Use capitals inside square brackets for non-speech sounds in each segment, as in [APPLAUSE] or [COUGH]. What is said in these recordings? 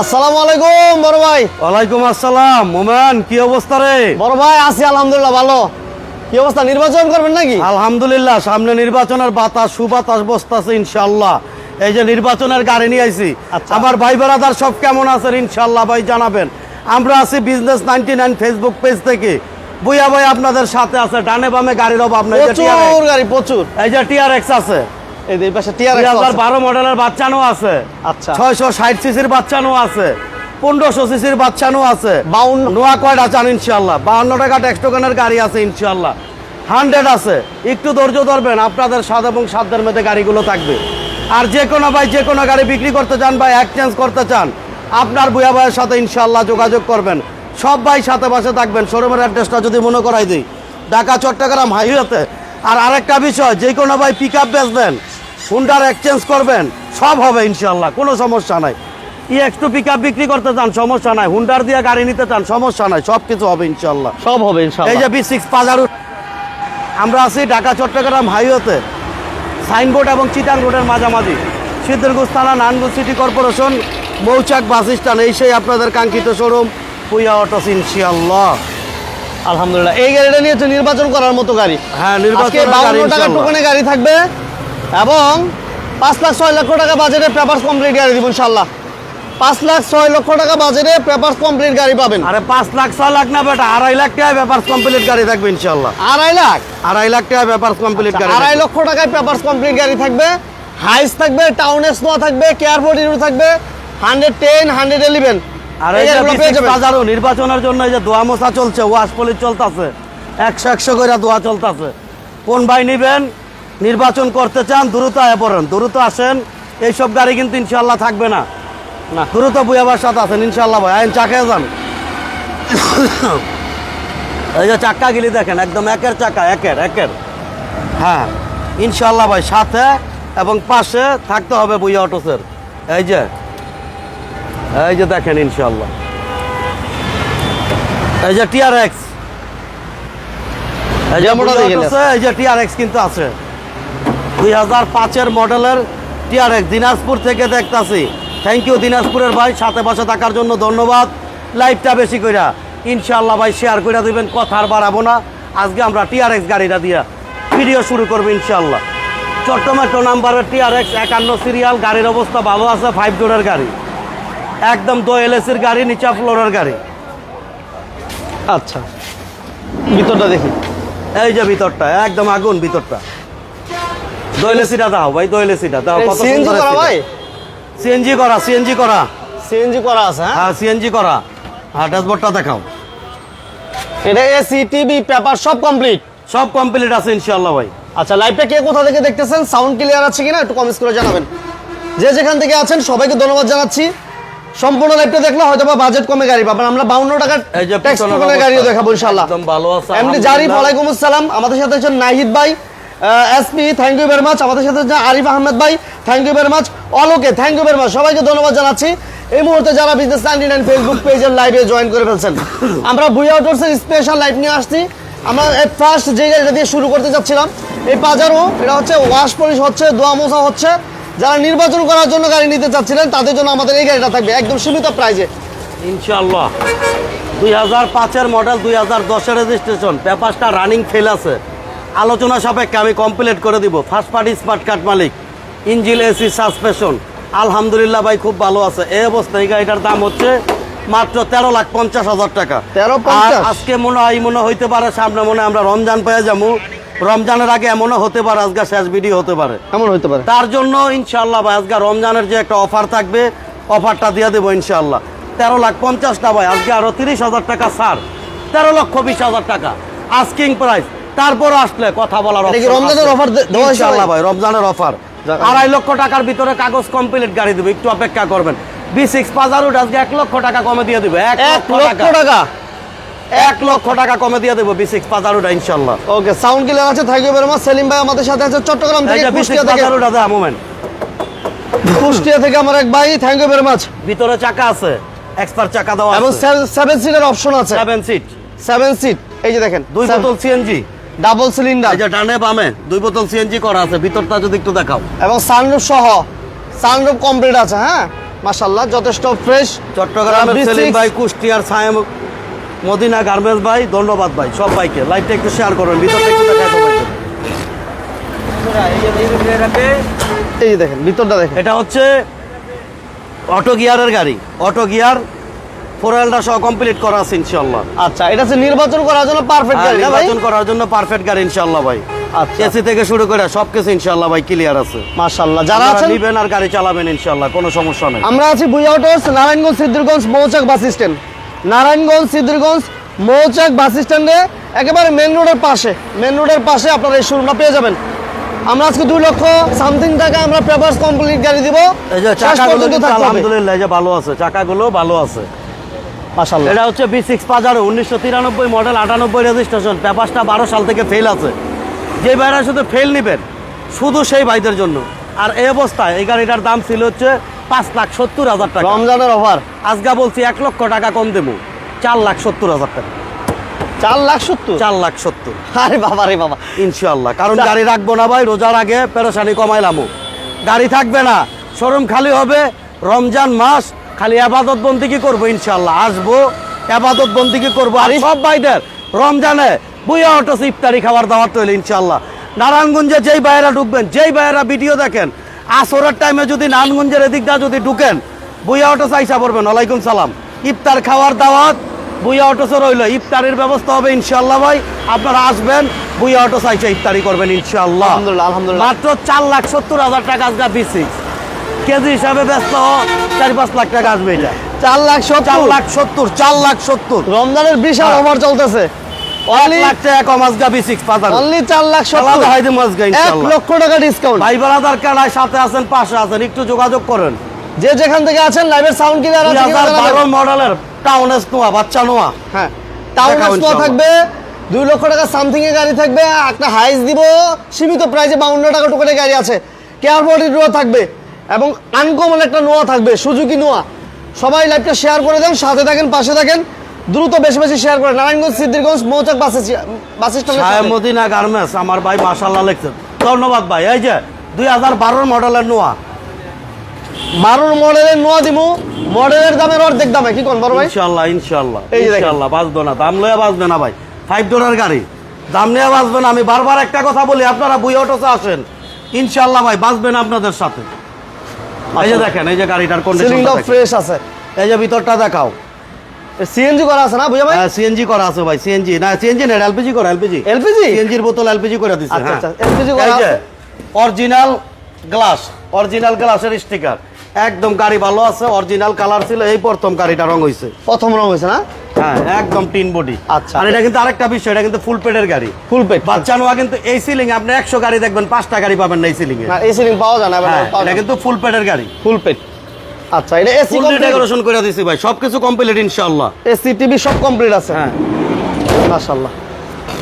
আসসালামু আলাইকুম বড় ভাই। ওয়ালাইকুম আসসালাম। মোমেন কি অবস্থা রে? বড় ভাই আছি আলহামদুলিল্লাহ ভালো। কি অবস্থা নির্বাচন করবেন নাকি? আলহামদুলিল্লাহ সামনে নির্বাচনের বাতাস সুবাতাস বসতাছে ইনশাল্লাহ এই যে নির্বাচনের গাড়ি নিয়ে আইছি। আচ্ছা। আমার ভাই বেড়াদার সব কেমন আছেন ইনশাল্লাহ ভাই জানাবেন। আমরা আছি business ninety nine Facebook page থেকে। বুয়া ভাই আপনাদের সাথে আছে ডানে বামে গাড়ির অভাব নেই। প্রচুর গাড়ি প্রচুর। এই যে টিআরএক্স আছে। এই পাশে বারো মডেলের বাচ্চানো আছে। আচ্ছা। ছয়শো ষাট সিসির বাচ্চানো আছে। পনেরোশো সিসির বাচ্চানো আছে। বাউন্ন নোয়া কয়টা চান ইনশাল্লাহ বাহান্ন টাকা ট্যাক্স টোকেনের গাড়ি আছে ইনশাল্লাহ হান্ড্রেড আছে। একটু ধৈর্য ধরবেন আপনাদের স্বাদ এবং সাধ্যের মধ্যে গাড়িগুলো থাকবে। আর যে কোনো ভাই যে কোনো গাড়ি বিক্রি করতে চান বা এক্সচেঞ্জ করতে চান আপনার বুয়া ভাইয়ের সাথে ইনশাল্লাহ যোগাযোগ করবেন। সব ভাই সাথে পাশে থাকবেন। শোরুমের অ্যাড্রেসটা যদি মনে করাই দিই। ঢাকা চট্টগ্রাম হাইওয়েতে। আর আরেকটা বিষয় যে কোনো ভাই পিক আপ বেচবেন। হুন্ডার এক্সচেঞ্জ করবেন সব হবে ইনশাল্লাহ কোনো সমস্যা নাই। ই একটু পিক বিক্রি করতে চান সমস্যা নাই। হুন্ডার দিয়ে গাড়ি নিতে চান সমস্যা নাই সব কিছু হবে ইনশাল্লাহ সব হবে এই যে বি সিক্স পাজারু আমরা আছি ঢাকা চট্টগ্রাম হাইওয়েতে সাইনবোর্ড এবং চিটাং রোডের মাঝামাঝি। সিদ্ধিরগুজ থানা Narayanganj city corporation Mouchak bus stand এই সেই আপনাদের কাঙ্ক্ষিত শোরুম পুইয়া অটোস ইনশাল্লাহ আলহামদুলিল্লাহ। এই গাড়িটা নিয়ে নির্বাচন করার মতো গাড়ি। হ্যাঁ নির্বাচন গাড়ি থাকবে। এবং পাঁচ লাখ ছয় লক্ষ টাকা বাজেটে পেপার কমপ্লিট গাড়ি দিব ইনশাল্লাহ পাঁচ লাখ ছয় লক্ষ টাকা বাজেটে পেপার কমপ্লিট গাড়ি পাবেন। আরে পাঁচ লাখ ছয় লাখ না বেটা আড়াই লাখ টাকা ব্যাপার কমপ্লিট গাড়ি থাকবে ইনশাল্লাহ আড়াই লাখ? আড়াই লাখ টাকা ব্যাপার কমপ্লিট গাড়ি আড়াই। লক্ষ টাকায় পেপার কমপ্লিট গাড়ি থাকবে হাইস থাকবে টাউন স্নো থাকবে কেয়ারপোর্ট ইউরো থাকবে হান্ড্রেড টেন হান্ড্রেড ইলেভেন। আর বাজারও নির্বাচনের জন্য এই যে দোয়া মোছা চলছে ওয়াশ পলিশ চলতেছে একশো একশো করে দোয়া চলতেছে। কোন ভাই নিবেন? নির্বাচন করতে চান দ্রুত আয় পড়েন। দ্রুত আসেন এইসব গাড়ি কিন্তু ইনশাল্লাহ থাকবে না। না। দ্রুত বুয়াবার সাথে আছেন ইনশাল্লাহ ভাই। আইন চাকে যান। এই যে চাক্কা গিলি দেখেন একদম একের চাকা একের একের। হ্যাঁ ইনশাল্লাহ ভাই সাথে এবং পাশে থাকতে হবে বুয়া অটোসের। এই যে এই যে দেখেন ইনশাল্লাহ এই যে টিআর এক্স। এই যে যেমনটা বুয়া দেখে অটোসে এই যে টিআর এক্স কিন্তু আছে। দুই হাজার পাঁচের মডেলের টিআর এক্স দিনাজপুর থেকে দেখতাছি। থ্যাংক ইউ দিনাজপুরের ভাই সাথে পাশে থাকার জন্য ধন্যবাদ। লাইভটা বেশি কইরা ইনশাল্লাহ ভাই শেয়ার করে দিবেন কথা আর বাড়াবো না। আজকে আমরা টিআর এক্স গাড়িটা দিয়া ভিডিও শুরু করব ইনশাল্লাহ চট্টমেট্রো নাম্বারের টিআর এক্স একান্ন সিরিয়াল গাড়ির অবস্থা ভালো আছে ফাইভ ডোরের গাড়ি। একদম দো এলএসির গাড়ি নিচা ফ্লোরের গাড়ি। আচ্ছা ভিতরটা দেখি। এই যে ভিতরটা একদম আগুন ভিতরটা। দোয়েলে সিটা দাও ভাই দোয়েলে সিটা। দাও কত সিএনজি করা ভাই? সিএনজি করা সিএনজি করা। সিএনজি করা আছে হ্যাঁ? হ্যাঁ সিএনজি করা। হ্যাঁ ড্যাশবোর্ডটা দেখাও। এটা এসি টিভি পেপার সব কমপ্লিট সব কমপ্লিট আছে ইনশাল্লাহ ভাই। আচ্ছা লাইভটা কে কোথা থেকে দেখতেছেন? সাউন্ড ক্লিয়ার আছে কিনা? একটু কমেন্টস করে জানাবেন। যে যেখান থেকে আছেন সবাইকে ধন্যবাদ জানাচ্ছি। সম্পূর্ণ লাইভটা দেখলে হয়তো বা বাজেট কমে গাড়ি পাবেন। আমরা বাউন্ন টাকার ট্যাক্স গাড়িও। দেখাবো ইনশাল্লাহ একদম ভালো আছে এমনি আলহামদুলিল্লাহ। ওয়ালাইকুম আসসালাম। আমাদের সাথে হচ্ছেন নাহিদ ভাই। SP thank you very much আমাদের সাথে আরিফ আহমেদ ভাই থ্যাংক ইউ ভেরি মাচ অলোকে থ্যাংক ইউ ভেরি মাচ সবাইকে ধন্যবাদ জানাচ্ছি। এই মুহূর্তে যারা বিজনেস নাইনটি নাইন ফেসবুক পেজের লাইভে জয়েন করে ফেলছেন, আমরা ভুইয়া আউটার্সের স্পেশাল লাইভ নিয়ে আসছি। আমরা ফার্স্ট যে গাড়িটা দিয়ে শুরু করতে যাচ্ছিলাম, এই পাজারো এটা হচ্ছে ওয়াশ পলিশ হচ্ছে দোয়া মোছা হচ্ছে। যারা নির্বাচন করার জন্য গাড়ি নিতে চাচ্ছিলেন, তাদের জন্য আমাদের এই গাড়িটা থাকবে একদম সীমিত প্রাইজে ইনশাল্লাহ দুই হাজার পাঁচের মডেল দুই হাজার দশের রেজিস্ট্রেশন পেপারসটা রানিং ফেল আছে। আলোচনা সাপেক্ষে আমি কমপ্লিট করে দিব। ফার্স্ট পার্টি স্মার্ট কার্ড মালিক ইঞ্জিল এসি সাসপেশন আলহামদুলিল্লাহ ভাই খুব ভালো আছে। এই অবস্থায় এই গাড়িটার দাম হচ্ছে মাত্র তেরো লাখ পঞ্চাশ হাজার টাকা। তেরো আজকে মনে হয় মনে হইতে পারে সামনে মনে আমরা রমজান পেয়ে যাব। রমজানের আগে এমনও হতে পারে আজকে শেষ ভিডিও হতে পারে। এমন হতে পারে। তার জন্য ইনশাল্লাহ ভাই আজকে রমজানের যে একটা অফার থাকবে অফারটা দিয়ে দেবো ইনশাল্লাহ তেরো লাখ পঞ্চাশটা ভাই আজকে আরও তিরিশ হাজার টাকা ছাড়। তেরো লক্ষ বিশ হাজার টাকা। আস্কিং প্রাইস তারপর আসলে কথা বলার রমজানের হয়েছে ইনশাল্লাহ ভাই? রমজানের অফার আড়াই লক্ষ টাকার ভিতরে কাগজ কমপ্লিট গাড়ি দেবে একটু অপেক্ষা করবেন। বি সিক্স পাজারুট আজকে এক লক্ষ টাকা কমে দিয়ে দেবে এক লক্ষ টাকা। এক লক্ষ টাকা কমে দিয়ে দেবো বি সিক্স পাজারুটা ইনশাল্লাহ ওকে সাউন্ড ক্লিয়ার আছে? Thank you very much Salim ভাই আমাদের সাথে আছে চট্টগ্রাম থেকে কুষ্টিয়া থেকে। দেয় মোমেন্ট কুষ্টিয়া থেকে আমার এক ভাই থ্যাংক ইউ ভেরি মাচ ভিতরে চাকা আছে এক্সপার্ট চাকা দেওয়া এবং সেভেন সিটের অপশন আছে। সেভেন সিট সেভেন সিট এই যে দেখেন দুই বোতল সিএনজি ডাবল সিলিন্ডার। এই যে ডানে বামে দুই বোতল সিএনজি করা আছে ভিতরটা যদি একটু দেখাও। এবং সানরুফ সহ সানরুফ কমপ্লিট আছে হ্যাঁ? মাশাল্লাহ যথেষ্ট ফ্রেশ চট্টগ্রামের সেলিম ভাই কুষ্টিয়ার সায়েম মদিনা গার্মেন্টস ভাই ধন্যবাদ ভাই সব ভাইকে। লাইভটা একটু শেয়ার করুন ভিতরটা একটু ভাইকে। এই যে দেখেন ভিতরটা দেখেন। এটা হচ্ছে অটো গিয়ারের গাড়ি। অটো গিয়ার ফোরেলটা সহ কমপ্লিট করা আছে ইনশাল্লাহ আচ্ছা এটা হচ্ছে নির্বাচন করার জন্য পারফেক্ট হ্যাঁ, গাড়ি না ভাই? নির্বাচন করার জন্য পারফেক্ট গাড়ি ইনশাল্লাহ ভাই। আচ্ছা। এসি থেকে শুরু করে সবকিছু ইনশাল্লাহ ভাই ক্লিয়ার আছে। মাশাল্লাহ যারা আছেন নিবেন আর গাড়ি চালাবেন ইনশাল্লাহ কোনো সমস্যা নেই। আমরা আছি Narayanganj Siddhirganj Mouchak bus stand. Narayanganj Siddhirganj Mouchak bus স্ট্যান্ডে একেবারে মেন রোডের পাশে। মেন রোডের পাশে আপনারা এই শোরুমটা পেয়ে যাবেন। আমরা আজকে দুই লক্ষ সামথিং টাকা আমরা পেপারস কমপ্লিট গাড়ি দিব। আলহামদুলিল্লাহ যে ভালো আছে চাকাগুলো ভালো আছে। মাশাল্লাহ এটা হচ্ছে বি সিক্স পাজারো উনিশশো তিরানব্বই মডেল আটানব্বই রেজিস্ট্রেশন পেপারসটা বারো সাল থেকে ফেল আছে। যে ভাইরা শুধু ফেল নেবেন শুধু সেই ভাইদের জন্য। আর এই অবস্থায় এই গাড়িটার দাম ছিল হচ্ছে পাঁচ লাখ সত্তর হাজার টাকা। রমজানের অফার আজকে বলছি এক লক্ষ টাকা কম দেবো। চার লাখ সত্তর হাজার টাকা। চার লাখ সত্তর? চার লাখ সত্তর। আরে বাবা রে বাবা। ইনশাল্লাহ কারণ গাড়ি রাখব না ভাই রোজার আগে পেরেশানি কমাইলামও। গাড়ি থাকবে না শোরুম খালি হবে রমজান মাস খালি আবাদত বন্দি কি করব ইনশাল্লাহ আসব আবাদত বন্দি কি করব? আর সব ভাইদের রমজানে বুয়া অটো ইফতারি খাবার দাওয়ার তৈরি ইনশাল্লাহ নারায়ণগঞ্জে যেই ভাইয়েরা ঢুকবেন যেই ভাইয়েরা ভিডিও দেখেন আসরের টাইমে যদি নারায়ণগঞ্জের এদিক দিয়ে যদি ঢুকেন বুয়া অটো চাইসা পড়বেন। ওয়ালাইকুম সালাম। ইফতার খাওয়ার দাওয়াত বুইয়া অটোসে রইল। ইফতারির ব্যবস্থা হবে ইনশাল্লাহ ভাই। আপনারা আসবেন বুইয়া অটো চাইছে ইফতারি করবেন ইনশাল্লাহ আলহামদুলিল্লাহ, আলহামদুলিল্লাহ। মাত্র চার লাখ সত্তর হাজার টাকা আজকে বিসি কেজি হিসাবে ব্যস্ত চারি পাঁচ লাখ টাকা আসবে এটা। চার লাখ চার লাখ সত্তর চার লাখ সত্তর। রমজানের বিশাল। অফার চলতেছে। আলাদা হয় কানায় সাথে আছেন পাশে আছেন একটু যোগাযোগ করেন। যে যেখান থেকে আছেন লাইভের সাউন্ড ক্লিয়ার আছে মডেলের টাউন এস নোয়া বাচ্চা নোয়া হ্যাঁ। টাউন থাকবে দুই লক্ষ টাকা সামথিং এর গাড়ি থাকবে একটা হাইস দিব সীমিত প্রাইসে টাকা গাড়ি আছে। কেয়ার বডি থাকবে। এবং আনকমন একটা নোয়া থাকবে সুজুকি নোয়া। সবাই লাইভটা শেয়ার করে দেন সাথে থাকেন পাশে থাকেন। দ্রুত বেশি বেশি শেয়ার করে নারায়ণগঞ্জ সিদ্ধিরগঞ্জ মৌচাক বাস মদিনা গার্মেন্টস আমার ভাই মাশাল্লাহ লিখছেন। ধন্যবাদ ভাই। এই যে দুই হাজার বারোর মডেলের নোয়া। বারোর মডেলের নোয়া মডেলের দামের অর্ধেক দামে কি কোন বড় ভাই? বাঁচবে না। দাম লয়ে বাঁচবে না ভাই। ফাইভ ডলার গাড়ি। দাম নিয়ে বাঁচবে না। আমি বারবার একটা কথা বলি আপনারা বুই অটোসে আসেন। ইনশাল্লাহ ভাই বাঁচবেন আপনাদের সাথে। এই যে দেখেন এই যে গাড়িটার কন্ডিশনটা ফ্রেশ আছে। এই যে ভিতরটা দেখাও। সিএনজি করা আছে না বুঝা ভাই? সিএনজি করা আছে ভাই সিএনজি না সিএনজি না এলপিজি করা এলপিজি এলপিজি সিএনজির বোতল এলপিজি করে দিছে আচ্ছা, হ্যাঁ। আচ্ছা, এলপিজি করা আছে। অরিজিনাল গ্লাস অরিজিনাল গ্লাসের স্টিকার একদম গাড়ি ভালো আছে অরিজিনাল কালার ছিল এই প্রথম গাড়িটা রং হইছে। প্রথম রং হয়েছে না? হ্যাঁ একদম টিন বডি আচ্ছা। আর এটা কিন্তু আরেকটা বিষয় এটা কিন্তু ফুল পেডের গাড়ি। ফুল পেট। বাচ্চা নোয়া কিন্তু এই সিলিং আপনি একশো গাড়ি দেখবেন পাঁচটা গাড়ি পাবেন না এই সিলিং এ। এই সিলিং পাওয়া যায় না হ্যাঁ এটা কিন্তু ফুল পেডের গাড়ি। ফুল পেট। আচ্ছা এটা এসি ডেকোরেশন করে দিছি ভাই সবকিছু কমপ্লিট ইনশাআল্লাহ। এসি টিভি সব কমপ্লিট আছে? হ্যাঁ। মাশাআল্লাহ।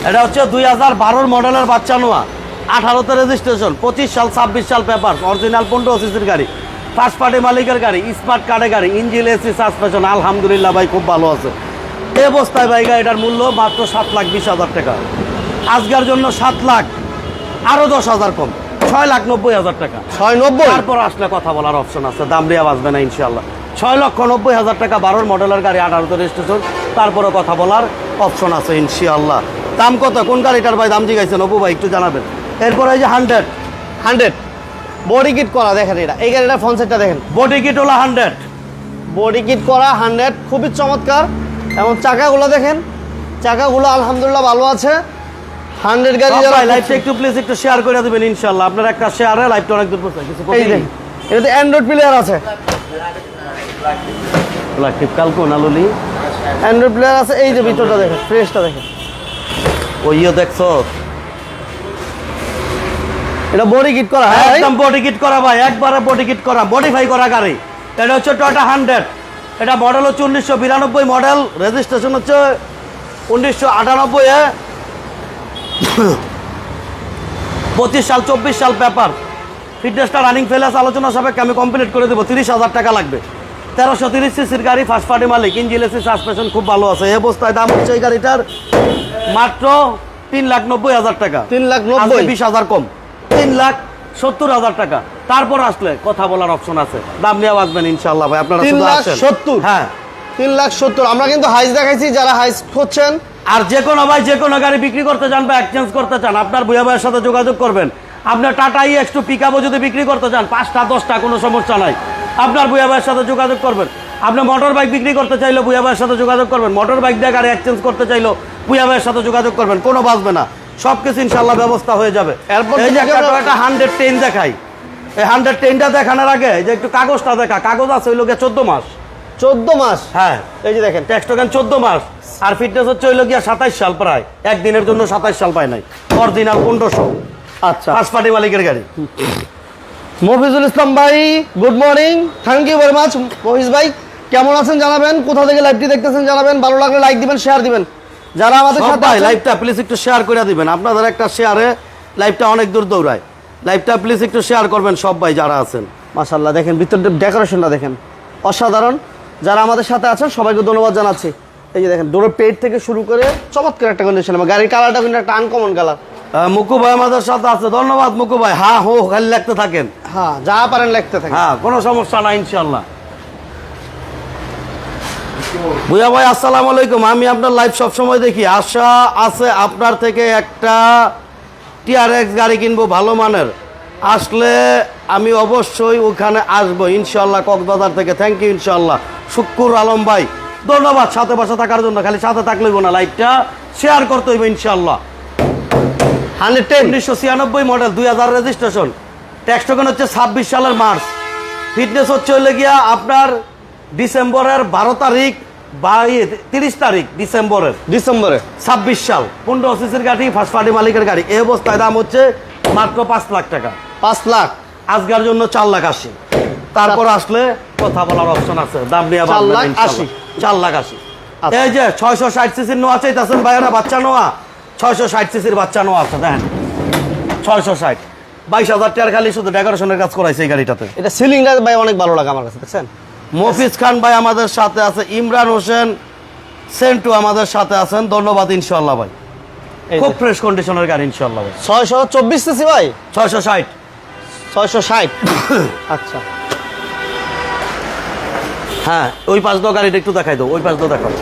এটা হচ্ছে দুই হাজার বারোর মডেলের বাচ্চা নোয়া। আঠারোতে রেজিস্ট্রেশন পঁচিশ সাল ছাব্বিশ সাল পেপার অরিজিনাল পনেরো সিসির গাড়ি। ফার্স্ট পার্টি মালিকের গাড়ি স্মার্ট কার্ডের গাড়ি ইঞ্জিন এসি সাসপেশন আলহামদুলিল্লাহ ভাই খুব ভালো আছে। এই অবস্থায় ভাই গাড়িটার মূল্য মাত্র সাত লাখ বিশ হাজার টাকা। আজকের জন্য সাত লাখ আরও দশ হাজার কম ছয় লাখ নব্বই হাজার টাকা। ছয় নব্বই? তারপর আসলে কথা বলার অপশন আছে দাম রিয়া বাঁচবে না ইনশাল্লাহ ছয় লক্ষ নব্বই হাজার টাকা বারোর মডেলের গাড়ি আঠারোতে রেজিস্ট্রেশন তারপরে কথা বলার অপশন আছে ইনশাল্লাহ দাম কত? কোন গাড়িটার ভাই দাম জিগাইছেন অপু ভাই একটু জানাবেন। এরপরে এই যে হান্ড্রেড হান্ড্রেড বডি কিট করা দেখেন এটা। এই গাড়িটার ফ্রন্ট সেটটা দেখেন। বডি কিট হলো হান্ড্রেড বডি কিট করা হান্ড্রেড খুবই চমৎকার। এবং চাকাগুলো দেখেন। চাকাগুলো আলহামদুলিল্লাহ ভালো আছে। হান্ড্রেড গাড়ি যারা লাইভটা একটু প্লিজ একটু শেয়ার করে দেবেন ইনশাল্লাহ আপনার একটা শেয়ারে লাইভটা অনেক দূর পৌঁছায় কিছু এই দেখেন এটাতে অ্যান্ড্রয়েড প্লেয়ার আছে। কালকো নালুলি অ্যান্ড্রয়েড প্লেয়ার আছে এই যে ভিতরটা দেখেন ফ্রেশটা দেখেন। ওই ইয়ে দেখছ? এটা বডি কিট করা হ্যাঁ একদম বডি কিট করা ভাই একবারে বডি কিট করা মডিফাই করা গাড়ি। এটা হচ্ছে টয়টা হান্ড্রেড এটা মডেল হচ্ছে উনিশশো বিরানব্বই মডেল রেজিস্ট্রেশন হচ্ছে উনিশশো আটানব্বই এ পঁচিশ সাল চব্বিশ সাল পেপার ফিটনেসটা রানিং ফেলাস আলোচনা সাপেক্ষে আমি কমপ্লিট করে দেবো তিরিশ হাজার টাকা লাগবে। তেরোশো তিরিশ সিসির গাড়ি ফার্স্ট পার্টি মালিক ইঞ্জিন এসি সাসপেশন খুব ভালো আছে। এই অবস্থায় দাম হচ্ছে এই গাড়িটার মাত্র তিন লাখ নব্বই হাজার টাকা। তিন লাখ নব্বই। বিশ হাজার কম। তিন লাখ সত্তর হাজার টাকা। তারপর আসলে কথা বলার অপশন আছে। দাম নিয়ে বাঁচবেন ইনশাল্লাহ ভাই আপনারা তিন লাখ সত্তর। হ্যাঁ। তিন লাখ সত্তর। আমরা কিন্তু হাইস দেখাইছি যারা হাইস খুঁজছেন। আর যে কোনো ভাই যে কোনো গাড়ি বিক্রি করতে চান বা এক্সচেঞ্জ করতে চান আপনার ভুয়া ভাইয়ের সাথে যোগাযোগ করবেন। আপনার টাটা ই একটু পিক আপও যদি বিক্রি করতে চান পাঁচটা দশটা কোনো সমস্যা নাই। আপনার ভুয়া ভাইয়ের সাথে যোগাযোগ করবেন। আপনি মোটর বাইক বিক্রি করতে চাইলে ভুয়া ভাইয়ের সাথে যোগাযোগ করবেন। মোটর বাইক দিয়ে গাড়ি এক্সচেঞ্জ করতে চাইলেও ভুয়া ভাইয়ের সাথে যোগাযোগ করবেন। কোনো বাঁচবে না। সব কিছু ইনশাল্লাহ ব্যবস্থা হয়ে যাবে। এরপর এই যে একটা হান্ড্রেড টেন দেখাই। এই হান্ড্রেড টেনটা দেখানোর আগে যে একটু কাগজটা দেখা কাগজ আছে ওই লোকে চোদ্দ মাস। চোদ্দ মাস? হ্যাঁ। এই যে দেখেন ট্যাক্স টোকেন চোদ্দ মাস আর ফিটনেস হচ্ছে হইল গিয়া সাতাইশ সাল প্রায়। একদিনের জন্য সাতাইশ সাল পায় নাই। অরিজিনাল পনেরোশো। আচ্ছা। ফার্স্ট পার্টি মালিকের গাড়ি। মফিজুল ইসলাম ভাই good morning thank you very much মহিষ ভাই কেমন আছেন জানাবেন? কোথা থেকে লাইভটি দেখতেছেন জানাবেন? ভালো লাগলে লাইক দিবেন শেয়ার দিবেন। যারা আমাদের সাথে লাইভটা প্লিজ একটু শেয়ার করে দিবেন। আপনাদের একটা শেয়ারে লাইভটা অনেক দূর দৌড়ায়। লাইভটা প্লিজ একটু শেয়ার করবেন সব ভাই যারা আছেন। মাশাল্লাহ দেখেন ভিতরের ডেকোরেশনটা দেখেন। অসাধারণ। যারা আমাদের সাথে আছেন সবাইকে ধন্যবাদ জানাচ্ছি। এই যে দেখেন ডোরের পেট থেকে শুরু করে চমৎকার একটা কন্ডিশন আমার গাড়ির কালারটা কিন্তু একটা আনকমন কালার মুকু ভাই আমাদের সাথে আছে। ধন্যবাদ মুকু ভাই। হ্যাঁ হো খালি লাগতে থাকেন। হ্যাঁ যা পারেন লিখতে থাকেন। হ্যাঁ কোনো সমস্যা নাই ইনশাল্লাহ ভুয়া ভাই আসসালামু আলাইকুম। আমি আপনার লাইভ সবসময় দেখি। আশা আছে আপনার থেকে একটা টিআরএক্স গাড়ি কিনবো ভালো মানের। আসলে আমি অবশ্যই ওখানে আসব ইনশাল্লাহ কক্সবাজার থেকে। থ্যাংক ইউ ইনশাল্লাহ শুক্কুর আলম ভাই ধন্যবাদ সাথে পাশে থাকার জন্য। খালি সাথে থাকলেই না লাইভটা শেয়ার করতে হইব ইনশাল্লাহ হান্ড্রেড টেন। উনিশশো ছিয়ানব্বই মডেল দুই হাজার রেজিস্ট্রেশন ট্যাক্স টোকেন হচ্ছে ছাব্বিশ সালের মার্চ ফিটনেস হচ্ছে হলে গিয়া আপনার ডিসেম্বরের বারো তারিখ তিরিশ তারিখ ডিসেম্বরের। ডিসেম্বরে। ছাব্বিশ সাল পনেরো সিসির গাড়ি ফার্স্ট পার্টি মালিকের গাড়ি। এই অবস্থায় দাম হচ্ছে মাত্র পাঁচ লাখ টাকা। পাঁচ লাখ। আজকের জন্য চার লাখ আশি। তারপর আসলে কথা বলার অপশন আছে। দাম নিয়ে চার লাখ আশি। চার লাখ আশি। আচ্ছা। এই যে ছয়শো ষাট সিসির নোয়া চাইতেছেন ভাইয়েরা বাচ্চা নোয়া। ছয়শো ষাট সিসির বাচ্চা নোয়া আছে দেখেন। ছয়শো ষাট। বাইশ হাজার টাকার খালি শুধু ডেকোরেশনের কাজ করাইছে এই গাড়িটাতে। এটা সিলিংটা ভাই অনেক ভালো লাগে আমার কাছে দেখছেন? মফিজ খান ভাই আমাদের সাথে আছে ইমরান হোসেন সেন্টু আমাদের সাথে আছেন। ধন্যবাদ ইনশাল্লাহ ভাই। খুব ফ্রেশ কন্ডিশনের গাড়ি ইনশাল্লাহ ভাই। ছয়শো চব্বিশ সিসি ভাই? ছয়শো ষাট। ছয়শো ষাট। আচ্ছা। হ্যাঁ ওই পাশ দাও গাড়িটা একটু দেখাই দাও ওই পাশ দাও দেখাও।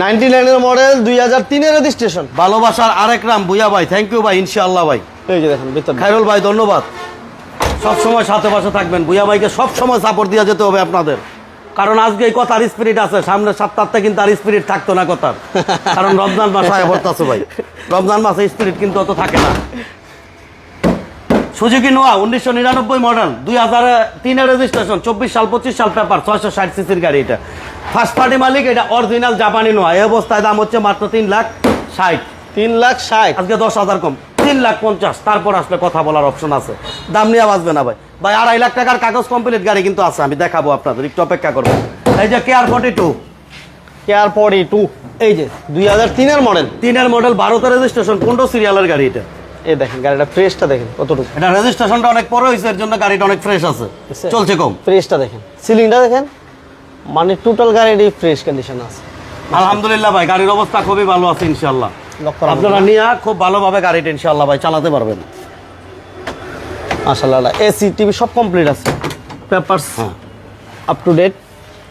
নাইনটি নাইনের মডেল দুই হাজার তিনের রেজিস্ট্রেশন। ভালোবাসার আরেক নাম বুয়া ভাই থ্যাংক ইউ ভাই ইনশাআল্লাহ ভাই। এই যে দেখেন ভিতর খাইরুল ভাই ধন্যবাদ। সব সময় সাথে পাশে থাকবেন। বুয়া ভাইকে সব সময় সাপোর্ট দিয়ে যেতে হবে আপনাদের। কারণ আজকে এই কথার স্পিরিট আছে। সামনে সপ্তাহতে কিন্তু আর স্পিরিট থাকতো না কথার। কারণ রমজান মাস আয় ভর্তাছে ভাই। রমজান মাসে স্পিরিট কিন্তু অত থাকে না। সুজুকি নোয়া উনিশশো নিরানব্বই মডেল দুই হাজার তিনের রেজিস্ট্রেশন চব্বিশ সাল পঁচিশ সাল পেপার ছয়শো ষাট সিসির গাড়ি এটা। ফার্স্ট পার্টি মালিক এটা অরিজিনাল জাপানি নোয়া। এই অবস্থায় দাম হচ্ছে মাত্র তিন লাখ ষাট। তিন লাখ ষাট। আজকে দশ হাজার কম। তিন লাখ পঞ্চাশ তারপর আসলে কথা বলার অপশন আছে। দাম নিয়ে বাঁচবে না ভাই। ভাই আড়াই লাখ টাকার কাগজ কমপ্লিট গাড়ি কিন্তু আছে আমি দেখাবো আপনাদের একটু অপেক্ষা করব। এই যে কেয়ার ফর্টি টু কেয়ার পরি টু এই যে দুই হাজার তিনের মডেল তিনের মডেল ভারতের রেজিস্ট্রেশন পনেরো সিরিয়ালের গাড়ি এটা? এই দেখেন গাড়িটা ফ্রেশটা দেখেন কতটুকু। এটা রেজিস্ট্রেশনটা অনেক পরে হয়েছে এর জন্য গাড়িটা অনেক ফ্রেশ আছে। চলছে কম। ফ্রেশটা দেখেন। সিলিংটা দেখেন মানে টোটাল গাড়ির ফ্রেশ কন্ডিশন আছে। আলহামদুলিল্লাহ ভাই গাড়ির অবস্থা খুবই ভালো আছে ইনশাল্লাহ আপনারা নিয়ে খুব ভালোভাবে গাড়িটা ইনশাল্লাহ ভাই চালাতে পারবেন। মাশাল্লাহ এসি টিভি সব কমপ্লিট আছে। পেপারস হ্যাঁ। আপ টু ডেট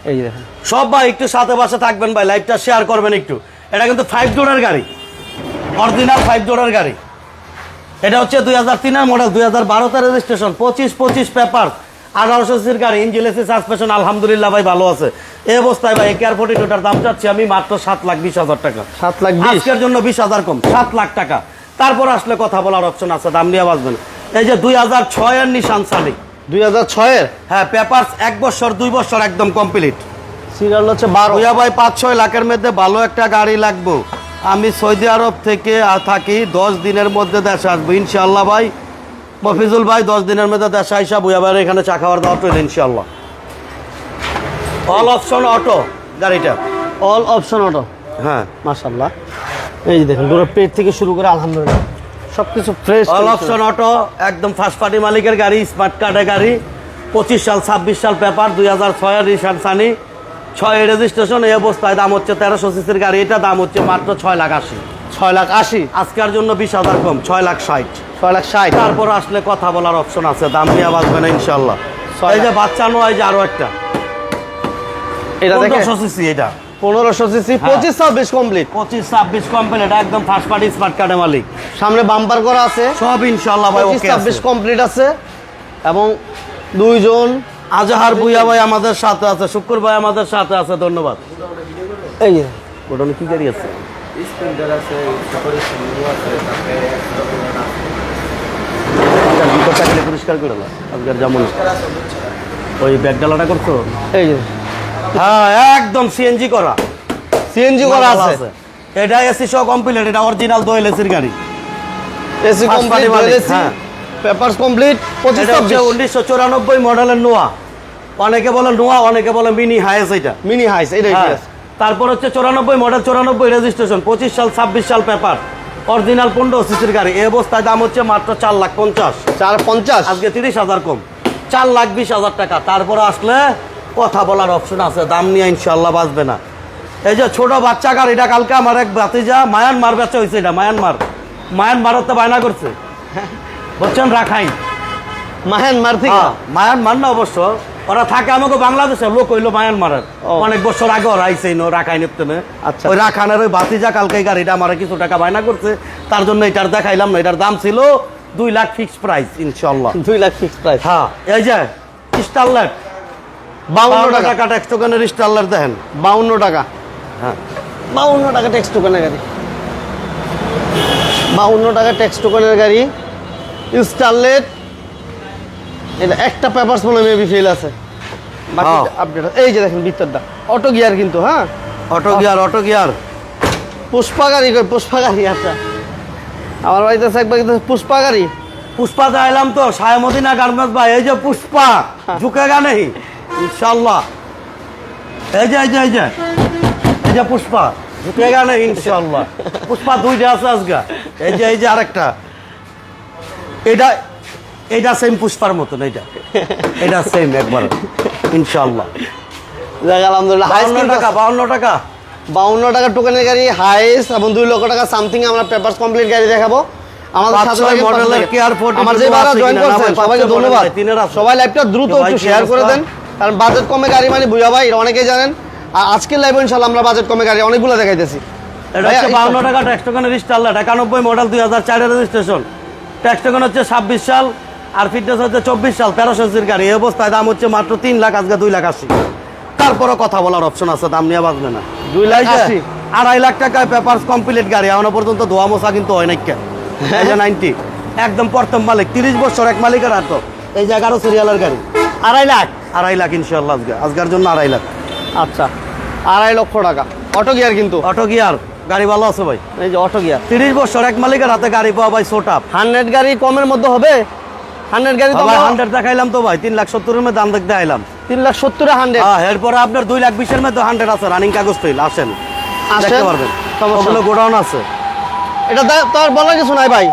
এই দেখেন। সব ভাই একটু সাথে পাশে থাকবেন ভাই লাইভটা শেয়ার করবেন একটু। এটা কিন্তু ফাইভ ডোরের গাড়ি। অরিজিনাল ফাইভ ডোরের গাড়ি। এটা হচ্ছে দুই হাজার তিনের মডেল দুই হাজার বারোতে রেজিস্ট্রেশন পঁচিশ পঁচিশ পেপার আঠারোশো সির গাড়ি ইঞ্জিন এসি সাসপেশন আলহামদুলিল্লাহ ভাই ভালো আছে। এই অবস্থায় ভাই একেআর ফোর্টি টুটার দাম চাচ্ছি আমি মাত্র সাত লাখ বিশ হাজার টাকা। সাত লাখ আজকের জন্য বিশ হাজার কম সাত লাখ টাকা। তারপর আসলে কথা বলার অপশন আছে দাম নিয়ে বাঁচবেন। এই যে দুই হাজার ছয়ের নিশান সালি দুই হাজার ছয়ের? হ্যাঁ পেপার এক বছর দুই বছর একদম কমপ্লিট সিরিয়াল হচ্ছে বারো। ভাই পাঁচ ছয় লাখের মধ্যে ভালো একটা গাড়ি লাগবো। আমি সৌদি আরব থেকে থাকি দশ দিনের মধ্যে দেশে আসব ইনশাল্লাহ ভাই। মফিজুল ভাই দশ দিনের মধ্যে দেশে ভুয়া ভাইয়ের এখানে চা খাওয়ার দাওয়া ট্রেন ইনশাল্লাহ অল অপশন অটো গাড়িটা। অল অপশন অটো হ্যাঁ। মাশাল্লাহ এই যে দেখেন ডোরের পেট থেকে শুরু করে আলহামদুলিল্লাহ সব কিছু ফ্রেশ অল অপশন অটো একদম ফার্স্ট পার্টি মালিকের গাড়ি স্মার্ট কার্ডের গাড়ি। পঁচিশ সাল ছাব্বিশ সাল পেপার দুই হাজার ছয়ের রিসান সানি ছয় রেজিস্ট্রেশন এই অবস্থায় দাম হচ্ছে তেরোশো সিসির গাড়ি এটা দাম হচ্ছে মাত্র ছয় লাখ আশি। ছয় লাখ আশি। আজকের জন্য বিশ হাজার কম ছয় লাখ ষাট। ছয় লাখ ষাট। তারপর আসলে কথা বলার অপশন আছে দাম বাঁচবে না ইনশাল্লাহ এই যে বাচ্চা নয় যে আরও একটা। এটা দেখে সিসি এটা। পনেরোশো সিসি হ্যাঁ। পঁচিশ ছাব্বিশ কমপ্লিট পঁচিশ ছাব্বিশ কোম্পানি এটা একদম ফার্স্ট পার্টি স্মার্ট কার্ডের মালিক। সামনে বাম্পার করা আছে। সব ইনশাল্লাহ ভাই ছাব্বিশ কমপ্লিট আছে। এবং দুইজন আজহার বুইয়া ভাই আমাদের সাথে আছে শুক্র ভাই আমাদের সাথে আছে ধন্যবাদ। এই যে। ওটা কি গাড়ি আছে? স্প্লেন্ডার আছে সুপার স্প্লেন্ডার আছে তারপরে ভিতর পরিষ্কার করে দাও আজকের যেমন ওই ব্যাগ ডালাটা করছ? এই যে। হ্যাঁ একদম সিএনজি করা। সিএনজি করা আছে। এটা এসি সহ কমপ্লিট এটা অরিজিনাল দোয়েল এসির গাড়ি। এসি এসি হ্যাঁ। পেপারস কমপ্লিট এটা উনিশশো চুরানব্বই মডেলের নোয়া অনেকে বলে নোয়া অনেকে বলে মিনি হায়েস এটা। মিনি হাইস এটাই। আছে। তারপর হচ্ছে চুরানব্বই মডেল চুরানব্বই রেজিস্ট্রেশন পঁচিশ সাল ছাব্বিশ সাল পেপার অরিজিনাল পনেরো সিসির গাড়ি। এই অবস্থায় দাম হচ্ছে মাত্র চার লাখ পঞ্চাশ। চার পঞ্চাশ? আজকে তিরিশ হাজার কম। চার লাখ বিশ হাজার টাকা। তারপরে আসলে কথা বলার অপশন আছে। দাম নিয়ে ইনশাল্লাহ বাঁচবে না। এই যে ছোট বাচ্চা গাড়িটা কালকে আমার এক বাতিজা মায়ানমার বেচা হয়েছে এটা মায়ানমার। মায়ানমারের তো বায়না করছে। বুঝছেন রাখাইন। মায়ানমার থেকে? হ্যাঁ, মায়ানমার না অবশ্য। ওরা থাকে আমাকে বাংলাদেশের লোক হইল মায়ানমারের। অনেক বছর আগে ওরা আইসে নো রাখাইন নেপতেনে আচ্ছা। ওই রাখানের ওই বাতিজা কালকে এই গাড়িটা আমার কিছু টাকা বায়না করছে। তার জন্য এটার দেখাইলাম না এটার দাম ছিল দুই লাখ ফিক্স প্রাইস ইনশাল্লাহ দুই লাখ ফিক্স প্রাইস হ্যাঁ এই যে স্টারলাইট বাউন্ন টাকা। ট্যাক্স টোকেনের স্টারলাইট দেখেন। বাউন্ন টাকা। হ্যাঁ। বাউন্ন টাকা ট্যাক্স টোকেনের গাড়ি। বাউন্ন টাকা ট্যাক্স টোকেনের গাড়ি। স্টারলেট এটা একটা পেপারস মনে মেবি ফেল আছে। বাকি হ্যাঁ। আপডেট এই যে দেখেন ভিতরটা। অটো গিয়ার কিন্তু হ্যাঁ? Auto gear auto gear Pushpa গাড়ি কই পুষ্পা গাড়ি আচ্ছা। আমার বাড়িতে আছে একবার পুষ্পা গাড়ি পুষ্পা যাইলাম তো সায়মদিনা গার্মেন্টস ভাই এই যে পুষ্পা ঝুঁকেগা নেই ইনশাল্লাহ এই যে এই যে এই যে। এই যে পুষ্পা ঝুঁকেগা নেই ইনশাল্লাহ পুষ্পা দুইটা আছে আজকে। এই যে এই যে আরেকটা। এটা এটা সেম পুষ্পার মতন এইটা। এটা সেম একবার ইনশাল্লাহ যাক আলহামদুলিল্লাহ হাইস বাউন্ন টাকা বাউন্ন টাকা। বাউন্ন টাকা টোকেনের গাড়ি এবং দুই লক্ষ টাকা সামথিং আমরা পেপারস কমপ্লিট গাড়ি দেখাবো। আমাদের সাথে মডেলের পাশে থাকেন। Care 42 আমার যে ভাড়া জয়েন করছেন সবাইকে ধন্যবাদ। মডেলের তিনের আছে। সবাই লাইভটা দ্রুত একটু শেয়ার করে দেন কারণ বাজেট কমে গাড়ি মানে বুঝা ভাই এটা অনেকেই জানেন। আর আজকের লাইভে ইনশাল্লাহ আমরা বাজেট কমে গাড়ি অনেকগুলো দেখাইতেছি। এটা হচ্ছে বাউন্ন টাকা ট্যাক্স টোকেনের স্টারলাইট একানব্বই মডেল দুই হাজার চারের রেজিস্ট্রেশন ট্যাক্স টোকেন হচ্ছে ছাব্বিশ সাল আর ফিটনেস হচ্ছে চব্বিশ সাল তেরোশো সির গাড়ি। এই অবস্থায় দাম হচ্ছে মাত্র তিন লাখ আজকে দুই লাখ আশি। তারপরও কথা বলার অপশন আছে দাম নিয়ে বাঁচবে না। দুই লাখ আশি। আড়াই লাখ টাকায় পেপার কমপ্লিট গাড়ি এখনও পর্যন্ত ধোয়া মোছা কিন্তু হয় নাই নাইনটি একদম প্রথম মালিক তিরিশ বছর এক মালিকের হাত। এই যে এগারো সিরিয়ালের গাড়ি। আড়াই লাখ? আড়াই লাখ ইনশাল্লাহ আজকে আজকের জন্য আড়াই লাখ। আচ্ছা আড়াই লক্ষ টাকা। অটো গিয়ার কিন্তু। অটো গিয়ার গাড়ি ভালো আছে ভাই। এই যে অটো গিয়ার। তিরিশ বছর এক মালিকের হাতে গাড়ি পাওয়া ভাই সোটাপ হান্ড্রেড গাড়ি কমের মধ্যে হবে? হান্ড্রেড গাড়ি ভাই হান্ড্রেড দেখাইলাম তো ভাই তিন লাখ সত্তরের মধ্যে দাম দেখতে আইলাম। তিন লাখ সত্তরে হান্ড্রেড। হ্যাঁ এরপরে আপনার দুই লাখ বিশের মধ্যে হান্ড্রেড আছে রানিং কাগজ ফাইল আসেন। আসেন, দেখতে পারবেন। ওগুলো গোডাউন আছে। এটা দা- বলার কিছু নাই ভাই।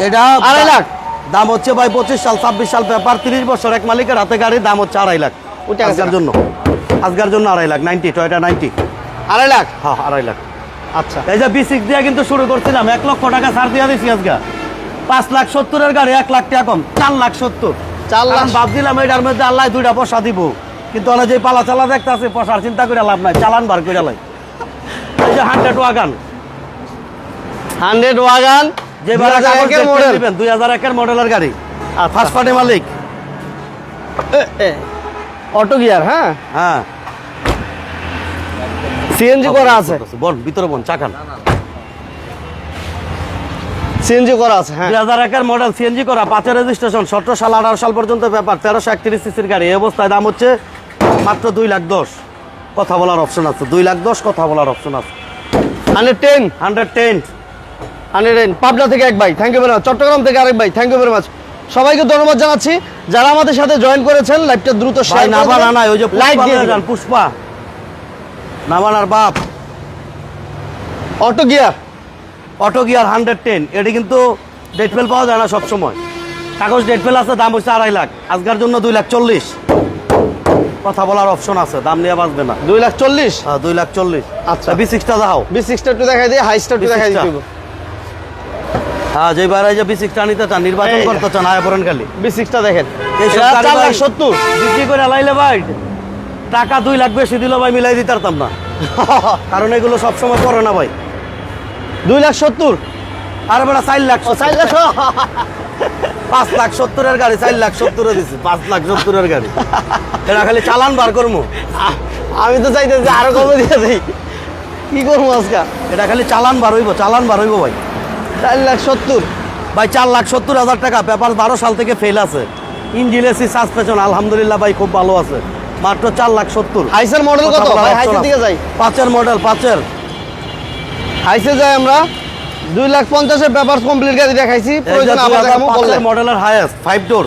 এটা আড়াই লাখ? দাম হচ্ছে ভাই পঁচিশ সাল ছাব্বিশ সাল পেপার তিরিশ বছর এক মালিকের হাতে গাড়ির দাম হচ্ছে আড়াই লাখ। আছে জন্য। আজকের জন্য আড়াই লাখ নাইনটি টয়টা নাইনটি। আড়াই লাখ? হ্যাঁ আড়াই লাখ। আচ্ছা। এই যে বি সিক্স দিয়ে কিন্তু শুরু করছিলাম এক লক্ষ টাকা ছাড় দিয়ে দিচ্ছি আজকে পাঁচ লাখ সত্তরের গাড়ি এক লাখ টাকা কম চার লাখ সত্তর। চার লাখ ভাব দিলাম এটার মধ্যে আল্লাহ দুইটা পয়সা দিব। কিন্তু ওরা যে পালা চালা দেখতে আছে পয়সার চিন্তা করে লাভ নাই চালান বার করে লাই। এই যে হান্ড্রেড ওয়াগান। হান্ড্রেড ওয়াগান যে দুই হাজার একের মডেল দুই হাজার একের মডেলের গাড়ি। আর ফার্স্ট পার্টি মালিক। অটো গিয়ার হ্যাঁ? হ্যাঁ। সিএনজি করা আছে। বন ভিতরে বন চাকান। সিএনজি করা আছে হ্যাঁ। দুই হাজার একের মডেল সিএনজি করা পাঁচের রেজিস্ট্রেশন সতেরো সাল আঠারো সাল পর্যন্ত ব্যাপার তেরোশো একত্রিশ সিসির গাড়ি। এই অবস্থায় দাম হচ্ছে মাত্র দুই লাখ দশ। কথা বলার অপশন আছে দুই লাখ দশ কথা বলার অপশন আছে। Hundred ten hundred ten hundred ten. Pabna থেকে এক ভাই thank you very much Chittagong থেকে আরেক ভাই থ্যাংক ইউ ভেরি মাচ সবাইকে ধন্যবাদ জানাচ্ছি। যারা আমাদের সাথে জয়েন করেছেন লাইভটা দ্রুত শেয়ার না নাই ওই যে লাইক দিয়ে যান, পুষ্পা। নাবানার বাপ। Auto gear. Auto gear hundred ten এটি কিন্তু ডেট ফেল পাওয়া যায় না সবসময়। কাগজ ডেট ফেল আছে দাম হচ্ছে আড়াই লাখ। আজকার জন্য দুই লাখ চল্লিশ। কথা বলার অপশন আছে দাম নিয়ে বাঁচবে না। দুই লাখ চল্লিশ? হ্যাঁ, দুই লাখ চল্লিশ। আচ্ছা। বি সিক্সটা যাও বি সিক্সটা একটু দেখাই দিই হাই স্টার দেখাই B6 টা। দিই হ্যাঁ যে বাইরে যে বিসিকটা নিতে চান নির্বাচন করতে চান আয় পড়েন খালি। বি সিক্সটা দেখেন। চার লাখ সত্তর। বিক্রি করে লাইলে ভাই টাকা দুই লাখ বেশি দিল ভাই মিলাই দিতে পারতাম না। [LAUGHS] কারণ এগুলো সবসময় করে না ভাই। দুই লাখ সত্তর। আর বেটা চার লাখ চার লাখ [LAUGHS] পাঁচ লাখ সত্তরের গাড়ি চার লাখ সত্তরে দিছি। পাঁচ লাখ সত্তরের গাড়ি। এটা খালি চালান বার করব আমি তো চাইতেছি আরও কমে দিয়ে দিই। কি করব আজকে? এটা খালি চালান বার হইব চালান বার হইব ভাই। চার লাখ সত্তর। ভাই চার লাখ সত্তর হাজার টাকা পেপার বারো সাল থেকে ফেল আছে। ইঞ্জিন এসি সাসপেশন আলহামদুলিল্লাহ ভাই খুব ভালো আছে। মাত্র চার লাখ সত্তর। হাইসের মডেল কত? ভাই হাইসের দিকে যাই। পাঁচের মডেল পাঁচের। হাইসে যাই আমরা দুই লাখ পঞ্চাশের পেপার কমপ্লিট গাড়ি দেখাইছি প্রয়োজন আবার দেখাবো মডেলের ফাইভ ডোর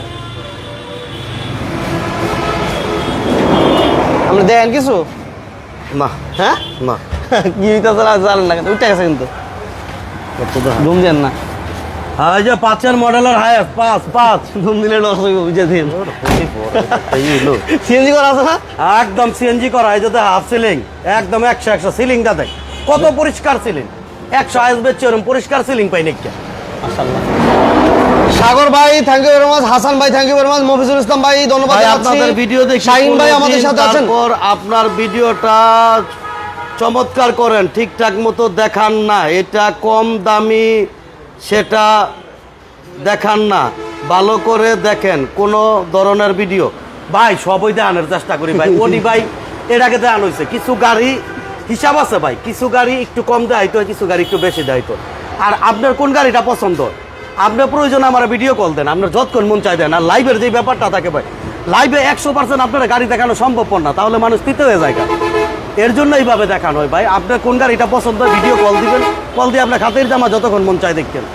আপনি দেখেন কিছু? না হ্যাঁ? না [LAUGHS] কি হইতেছে না জানেন না উঠে গেছে কিন্তু। ঘুম দেন না। হ্যাঁ যে পাঁচের মডেলের হায়েস্ট পাঁচ পাঁচ। দিলে লস হইব বুঝে দিন। সিএনজি [LAUGHS] করা আছে না? একদম সিএনজি করা এই যদি হাফ সিলিং একদম একশো একশো সিলিংটা দেখ। কত পরিষ্কার সিলিং? একশো আসবে চেরম পরিষ্কার সিলিং পাই নাকি? সাগর ভাই thank you very much Hasan ভাই thank you very much Mofizul Islam ভাই ধন্যবাদ আপনাদের ভিডিও দেখি শাহিন ভাই আমাদের সাথে আছেন। তারপর আপনার ভিডিওটা চমৎকার করেন। ঠিকঠাক মতো দেখান না। এটা কম দামি সেটা দেখান না। ভালো করে দেখেন কোন ধরনের ভিডিও ভাই সবই দেখানোর চেষ্টা করি ভাই। [LAUGHS] ওডি ভাই এর আগে দেখানো হয়েছে। কিছু গাড়ি হিসাব আছে ভাই, কিছু গাড়ি একটু কম দেখাইতো কিছু গাড়ি একটু বেশি দেখাইতো আর আপনার কোন গাড়িটা পছন্দ? আপনার প্রয়োজন আমার ভিডিও কল দেন, আপনার যতক্ষণ মন চাই দেন। আর লাইভের যে ব্যাপারটা থাকে ভাই লাইভে একশো পার্সেন্ট আপনার গাড়ি দেখানো সম্ভব না, তাহলে মানুষ তিতে হয়ে যায় এর জন্য এইভাবে দেখানো হয় ভাই, আপনার কোন গাড়িটা পছন্দ ভিডিও কল দিবেন। কল দিয়ে আপনার খাতের জামা যতক্ষণ মন চাই দেখবেন।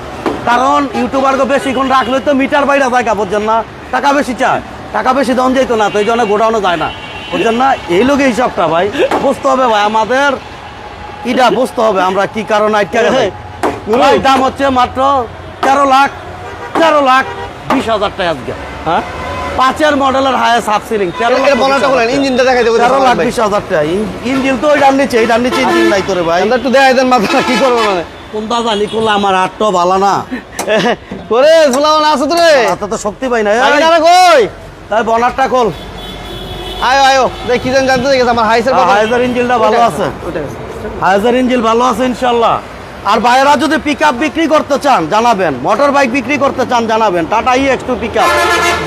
কারণ ইউটিউবারকে বেশিক্ষণ রাখলে তো মিটার বাইরে জায়গা বুঝছেন না? টাকা বেশি চায়, টাকা বেশি দম যেত না, তো এই জন্য গোডাউনে যায় না। বুঝছেন না এই লোক হিসাবটা ভাই। বুঝতে হবে ভাই আমাদের। এটা বুঝতে হবে আমরা কি কারণ আটকে গেছে। দাম হচ্ছে মাত্র তেরো লাখ তেরো লাখ বিশ হাজার টাকা আজকে। হ্যাঁ? পাঁচের মডেলের হায়েস্ট হাফ সিলিং তেরো লাখ এটা বলাটা বলেন ইঞ্জিনটা দেখাই দেবো তেরো লাখ বিশ হাজার টাকা। ইঞ্জিন তো ওই ডান নিচে এই ডান নিচে ইঞ্জিন নাই তোরে ভাই। একটু দেখাই দেন মাথা। কি করব মানে? কোনটা জানি করলে আমার ভালো না। করে রে। তো শক্তি পাই না। না কই? তাই বনারটা খোল। আয়ো আয়ো দেখ কি জানতে গেছে আমার হাইসের হাইজার ইঞ্জিনটা ভালো আছে। হাইজার ইঞ্জিন ভালো আছে ইনশাল্লাহ। আর ভাইয়েরা যদি পিক বিক্রি করতে চান জানাবেন। মোটর বাইক বিক্রি করতে চান জানাবেন। Tata E X two pick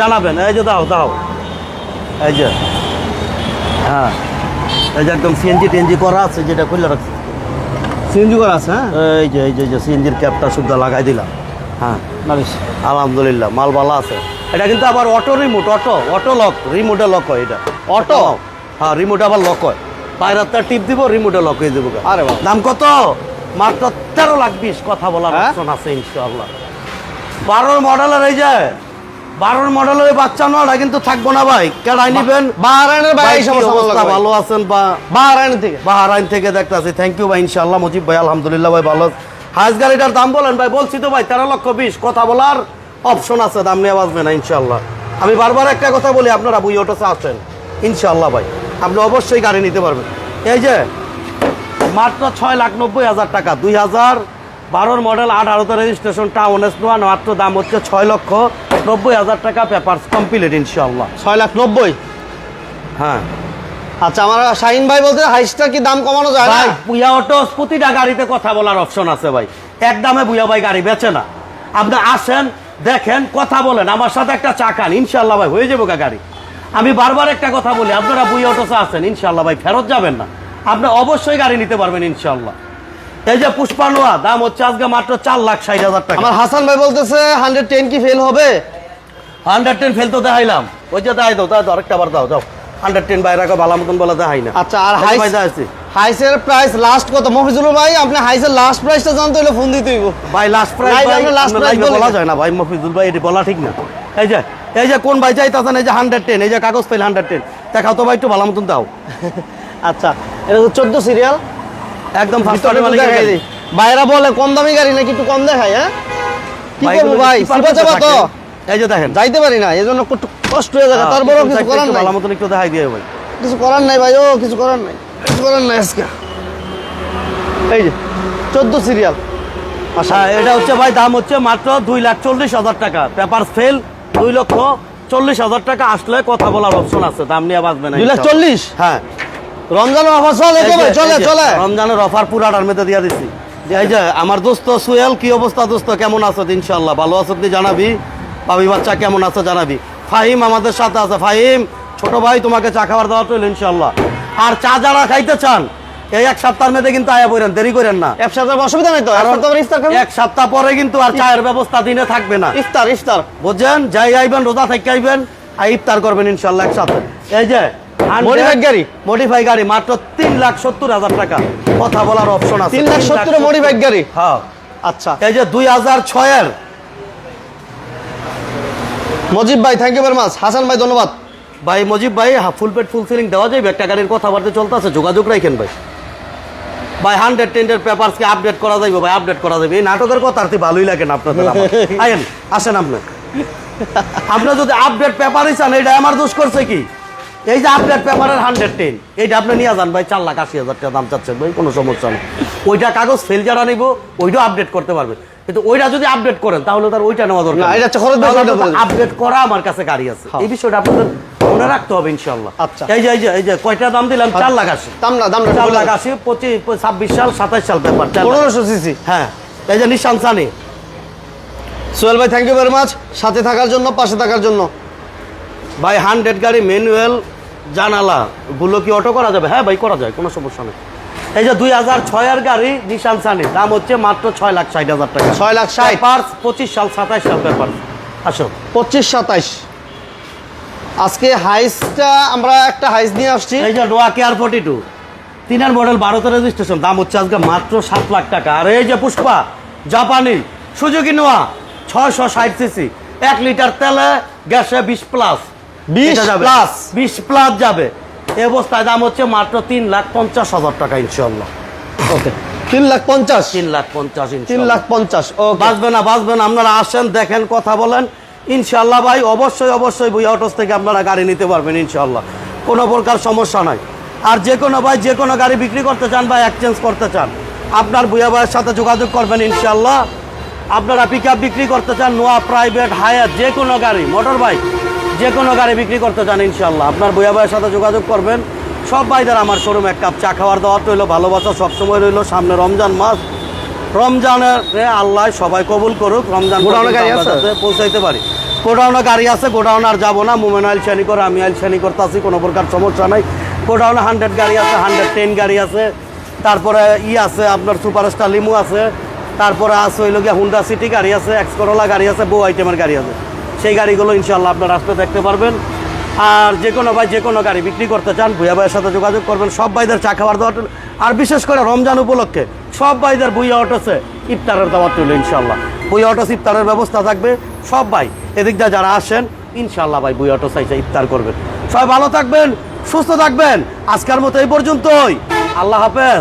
জানাবেন। এই যে দাও দাও। এই যে হ্যাঁ। এই যে একদম সিএনজি টেনজি করা আছে যেটা খুলে রাখছি সিএনজি করা আছে হ্যাঁ? এই যে এই যে সিএনজির ক্যাপটা শুদ্ধ লাগাই দিলাম। হ্যাঁ। আলহামদুলিল্লাহ মাল ভালো আছে। এটা কিন্তু আবার auto remote auto auto lock রিমোটে lock হয় এটা। অটো? হ্যাঁ রিমোট আবার লক হয়। বাইরাতটা টিপ দিব রিমোটে লক হয়ে যাব আরে। দাম কত? মাত্র তেরো লাখ বিশ কথা বলার হ্যাঁ? অপশন আছে ইনশাআল্লাহ। বারোর মডেলের এই যে বারোর মডেলের বাচ্চা নটা কিন্তু থাকব না ভাই। কেডাই নিবেন? বাহারাইনের অবস্থা? ভালো আছেন বা বাহারাইন থেকে। বাহারাইন থেকে দেখতেছি। থ্যাংক ইউ ভাই ইনশাআল্লাহ মুজিব ভাই আলহামদুলিল্লাহ ভাই ভালো হাইস গাড়িটার দাম বলেন ভাই বলছি তো ভাই তেরো লক্ষ বিশ কথা বলার অপশন আছে দাম নিয়ে বাঁচবে না ইনশাআল্লাহ। আমি বারবার একটা কথা বলি আপনারা বুই অটোসে আসেন। ইনশাআল্লাহ ভাই আপনি অবশ্যই গাড়ি নিতে পারবেন। এই যে মাত্র ছয় লাখ নব্বই হাজার টাকা দুই হাজার বারোর মডেল আঠারোতে রেজিস্ট্রেশন টাউন এস নোয়া মাত্র দাম হচ্ছে ছয় লক্ষ নব্বই হাজার টাকা পেপার কমপ্লিট ইনশাল্লাহ ছয় লাখ নব্বই? হ্যাঁ। আচ্ছা আমার শাহিন ভাই বলতে হাইসটা কি দাম কমানো যায় ভাই বুয়া অটো প্রতিটা গাড়িতে কথা বলার অপশন আছে ভাই। এক দামে বুয়া ভাই গাড়ি বেচে না। আপনি আসেন দেখেন কথা বলেন আমার সাথে একটা চা খান ইনশাল্লাহ ভাই হয়ে যাব গা গাড়ি। আমি বারবার একটা কথা বলি আপনারা বুয়া অটোসে আছেন ইনশাল্লাহ ভাই ফেরত যাবেন না। আপনি অবশ্যই গাড়ি নিতে পারবেন ইনশাল্লাহ এই যে পুষ্পানোয়া দাম হচ্ছে আজকে মাত্র চার লাখ ষাট হাজার টাকা। আমার হাসান ভাই বলতেছে হান্ড্রেড টেন কি ফেল হবে? হান্ড্রেড টেন ফেল তো দেখাইলাম। ওই যে দেখাই দাও দাও দাও, আরেকটা বার দাও হান্ড্রেড টেন বাইরে ভালো মতন বলে দেখাই না। আচ্ছা আর হাইস ভাই হাইসের প্রাইস লাস্ট কত? মফিজুল ভাই আপনি হাইসের লাস্ট প্রাইসটা জানতে হলে ফোন দিতে হইব। ভাই লাস্ট প্রাইস ভাই এ বলে বলা যায় না ভাই মফিজুল ভাই এটা বলা ঠিক না। এই যে এই যে কোন ভাই চাইতেছেন এই যে হান্ড্রেড টেন এই যে কাগজ পেল হান্ড্রেড টেন দেখাও তো ভাই একটু ভালো মতন দাও। আচ্ছা এটা তো চোদ্দ সিরিয়াল একদম ফার্স্ট দিই। বলে কম দামি গাড়ি নাকি একটু কম দেখায় হ্যাঁ? কি করব ভাই? সিপা চাপা তো এই যে দেখেন। যাইতে পারি না এই জন্য একটু কষ্ট হয়ে যাবে তারপরেও কিছু করার নাই। ভালো মতন একটু দেখাই দিয়ে ভাই। কিছু করার নাই ভাই ও কিছু করার নাই কিছু করার নাই আজকে। এই যে চোদ্দ সিরিয়াল হ্যাঁ এটা হচ্ছে ভাই দাম হচ্ছে মাত্র দুই লাখ চল্লিশ হাজার টাকা। পেপার ফেল দুই লক্ষ চল্লিশ হাজার টাকা আসলে কথা বলার অপশন আছে দাম নিয়ে বাঁচবে না দুই লাখ চল্লিশ? হ্যাঁ। রমজানের অফার চলে চলে চলে। রমজানের অফার পুরাটার মধ্যে দিয়ে দিচ্ছি এই যে আমার দোস্ত সুয়েল কি অবস্থা দোস্ত? কেমন আছো? ইনশাল্লাহ ভালো আছো তুই জানাবি? পাবি বাচ্চা কেমন আছো জানাবি? ফাহিম আমাদের সাথে আছে। ফাহিম ছোট ভাই তোমাকে চা খাবার দেওয়া চল ইনশাল্লাহ। আর চা যারা খাইতে চান এই এক সপ্তাহের মধ্যে কিন্তু আয়া বইরেন দেরি করেন না। এক সপ্তাহ অসুবিধা নেই তো? এক সপ্তাহ পরে কিন্তু আর চায়ের ব্যবস্থা দিনে থাকবে না। ইফতার ইফতার। বুঝছেন? যাই আইবেন রোজা থেকে আইবেন আর ইফতার করবেন ইনশাল্লাহ এই যে Modified গাড়ি? মডিফাই গাড়ি মাত্র তিন লাখ সত্তর হাজার টাকা। কথা বলার অপশন আছে। তিন লাখ সত্তর। মডিফাইড গাড়ি? হ্যাঁ। আচ্ছা। এই যে দুই হাজার ছয়ের। মজিব ভাই thank you very much Hasan ভাই ধন্যবাদ। ভাই মজিব ভাই ফুল পেট ফুল সিলিং দেওয়া যাবে একটা গাড়ির কথাবার্তা চলতেছে যোগাযোগ রাখেন ভাই। ভাই হান্ড্রেড টেন্ডের পেপারসকে আপডেট করা যাবে ভাই আপডেট করা যাবে এই নাটকের কথা আর কি ভালোই লাগে না আপনাদের। আইন [LAUGHS] আসেন আপনি। আপনি যদি আপডেট পেপারই চান এটা আমার দোষ করছে কি? এই যে আপডেট পেপারের হান্ড্রেড টেন এইটা আপনি নিয়ে যান ভাই চার লাখ আশি হাজার টাকা দাম চাচ্ছেন ভাই কোনো সমস্যা নেই। ওইটা কাগজ ফেল যারা নিব ওইটাও আপডেট করতে পারবে। কিন্তু ওইটা যদি আপডেট করেন তাহলে তার ওইটা নেওয়া দরকার। আপডেট করা আমার কাছে গাড়ি আছে। হ্যাঁ। এই বিষয়টা আপনাদের মনে রাখতে হবে ইনশাল্লাহ আচ্ছা। এই যে এই যে এই যে কয়টা দাম দিলাম? চার লাখ আশি। দাম না দাম চার লাখ আশি পঁচিশ ছাব্বিশ সাল সাতাইশ সাল লাখ। পনেরোশো সিসি। হ্যাঁ। এই যে নিশান সানি। সোহেল ভাই থ্যাংক ইউ ভেরি মাচ সাথে থাকার জন্য পাশে থাকার জন্য। ভাই হান্ড্রেড গাড়ি ম্যানুয়াল জানালা গুলো কি অটো করা যাবে? হ্যাঁ ভাই করা যায় কোনো সমস্যা নেই। এই যে দুই হাজার ছয়ের গাড়ি নিশান সানি। দাম হচ্ছে মাত্র ছয় লাখ ষাট হাজার টাকা। ছয় লাখ ষাট। পেপার পঁচিশ সাল সাতাইশ সাল পেপার আসো। পঁচিশ সাতাইশ। আজকে হাইসটা আমরা একটা হাইস নিয়ে আসছি। এই যে নোয়া কেয়ার ফোর্টি টু তিনের মডেল ভারতে রেজিস্ট্রেশন দাম হচ্ছে আজকে মাত্র সাত লাখ টাকা। আর এই যে পুষ্পা জাপানি সুযোগী নোয়া ছয়শো ষাট সিসি এক লিটার তেলে গ্যাসে বিশ প্লাস 20 plus? বিশ প্লাস যাবে। এ অবস্থায় দাম হচ্ছে মাত্র তিন লাখ পঞ্চাশ হাজার টাকা ইনশাল্লাহ ওকে তিন লাখ পঞ্চাশ? তিন লাখ পঞ্চাশ তিন লাখ পঞ্চাশ ওকে বাঁচবে না বাঁচবে না। আপনারা আসেন দেখেন কথা বলেন। ইনশাল্লাহ ভাই অবশ্যই অবশ্যই বুই অটোস থেকে আপনারা গাড়ি নিতে পারবেন ইনশাল্লাহ কোনো প্রকার সমস্যা নাই। আর যে কোনো ভাই যে কোনো গাড়ি বিক্রি করতে চান বা এক্সচেঞ্জ করতে চান আপনার বুয়া ভাইয়ের সাথে যোগাযোগ করবেন ইনশাল্লাহ আপনারা পিক বিক্রি করতে চান নোয়া প্রাইভেট হায়ার যে কোনো গাড়ি মোটর বাইক যে কোনো গাড়ি বিক্রি করতে চান ইনশাল্লাহ আপনার বুয়া ভাইয়ের সাথে যোগাযোগ করবেন। সব ভাইদের আমার শোরুম এক কাপ চা খাওয়ার দাওয়াত রইল ভালোবাসা সবসময় রইল সামনে রমজান মাস। রমজানের আল্লাহ সবাই কবুল করুক রমজান পৌঁছাইতে পারি। গোডাউনে গাড়ি আছে গোডাউন আর যাব না। মোমেন আইল করে, আমি আইল শ্রেণি করতে আছি কোনো প্রকার সমস্যা নাই। গোডাউনে হান্ড্রেড গাড়ি আছে হান্ড্রেড টেন গাড়ি আছে। তারপরে ই আছে, আপনার সুপার স্টার লিমু আছে। তারপরে আছে হইল গিয়ে হুন্ডা সিটি গাড়ি আছে এক্সকরোলা গাড়ি আছে বউ আইটেমের গাড়ি আছে। সেই গাড়িগুলো ইনশাল্লাহ আপনার রাস্তায় দেখতে পারবেন। আর যে কোনো ভাই, যে কোনো গাড়ি বিক্রি করতে চান ভুয়া ভাইয়ের সাথে যোগাযোগ করবেন। সব ভাইদের চা খাবার দাওয়া আর বিশেষ করে রমজান উপলক্ষে সব ভাইদের বুইয়া অটোসে ইফতারের দাওয়াত রইল ইনশাল্লাহ বই অটোস ইফতারের ব্যবস্থা থাকবে সব ভাই এদিক দিয়ে যারা আসেন ইনশাল্লাহ ভাই, বই অটোস আইসা ইফতার করবেন। সবাই ভালো থাকবেন, সুস্থ থাকবেন। আজকের মতো এই পর্যন্তই। আল্লাহ হাফেজ।